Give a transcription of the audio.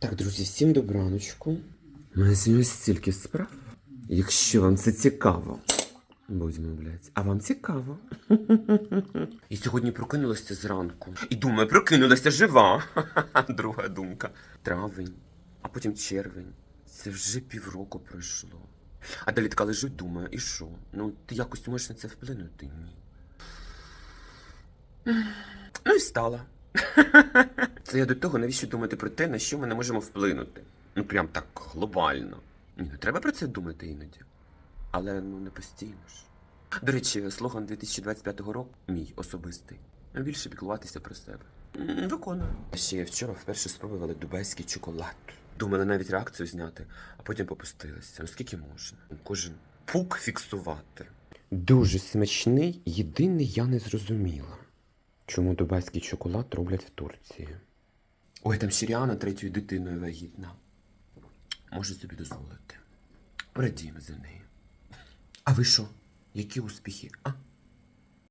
Так, друзі, всім добраночку. У мене сьогодні стільки справ. Якщо вам це цікаво. Будьмо, блядь. А вам цікаво. І сьогодні прокинулася зранку. І думаю, прокинулася жива. Друга думка. Травень, а потім червень. Це вже півроку пройшло. А далі така лежу, думаю, і що? Ну, ти якось можеш на це вплинути? Ні. Ну і стала. Це я до того, навіщо думати про те, на що ми не можемо вплинути. Ну, прям так глобально. Ні, ну треба про це думати іноді. Але ну не постійно ж. До речі, слоган 2025 року мій особистий. Більше піклуватися про себе. Виконую. Ще вчора вперше спробували дубайський чоколад. Думали навіть реакцію зняти, а потім попустилися. Ну скільки можна? Кожен пук фіксувати. Дуже смачний, єдине я не зрозуміла. Чому дубайський шоколад роблять в Турції? Ой, там Шіріана третьою дитиною вагітна. Може собі дозволити. Радіємо за нею. А ви що? Які успіхи? А?